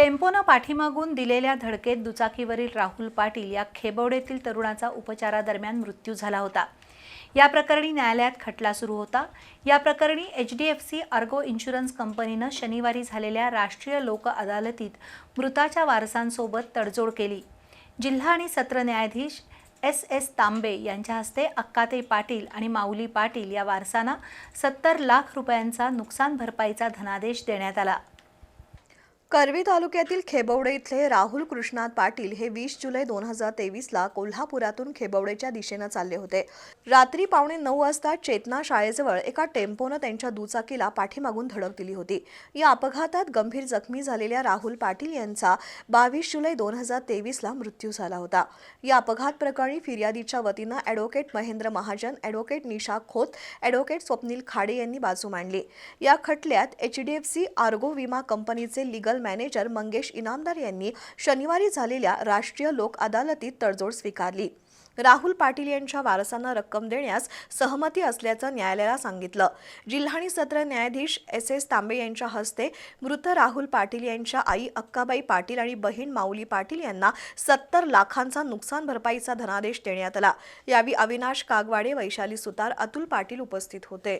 टेम्पोनं पाठीमागून दिलेल्या धडकेत दुचाकीवरील राहुल पाटील या खेबवडेतील तरुणाचा उपचारादरम्यान मृत्यू झाला होता. या प्रकरणी न्यायालयात खटला सुरू होता. या प्रकरणी H D F C Ergo insurance कंपनीनं शनिवारी झालेल्या राष्ट्रीय लोक अदालतीत मृताच्या वारसांसोबत तडजोड केली. जिल्हा आणि सत्र न्यायाधीश एस एस तांबे यांच्या हस्ते अक्काते पाटील आणि माऊली पाटील या वारसांना सत्तर लाख रुपयांचा नुकसान भरपाईचा धनादेश देण्यात आला. करवी तालुक्यातील खेबवडे इथले राहुल कृष्णात पाटील हे वीस जुलै दोन हजार तेवीसला कोल्हापुरातून खेबवडेच्या दिशेनं चालले होते. रात्री पावणे नऊ वाजता चेतना शाळेजवळ एका टेम्पोनं त्यांच्या दुचाकीला पाठीमागून धडक दिली होती. या अपघातात गंभीर जखमी झालेल्या राहुल पाटील यांचा बावीस जुलै दोन हजार तेवीसला मृत्यू झाला होता. या अपघात प्रकरणी फिर्यादीच्या वतीनं advocate Mahendra Mahajan advocate Nisha Khot advocate Swapnil Khade यांनी बाजू मांडली. या खटल्यात H D F C Ergo विमा कंपनीचे लिगल मॅनेजर मंगेश इनामदार यांनी शनिवारी झालेल्या राष्ट्रीय लोक अदालतीत तडजोड स्वीकारली. राहुल पाटील यांच्या वारसांना रक्कम देण्यास सहमती असल्याचं न्यायालयाला सांगितलं. जिल्हा आणि सत्र न्यायाधीश एस एस तांबे यांच्या हस्ते मृत राहुल पाटील यांच्या आई अक्काबाई पाटील आणि बहीण माऊली पाटील यांना सत्तर लाखांचा नुकसान भरपाईचा धनादेश देण्यात आला. यावेळी अविनाश कागवाडे वैशाली सुतार अतुल पाटील उपस्थित होते.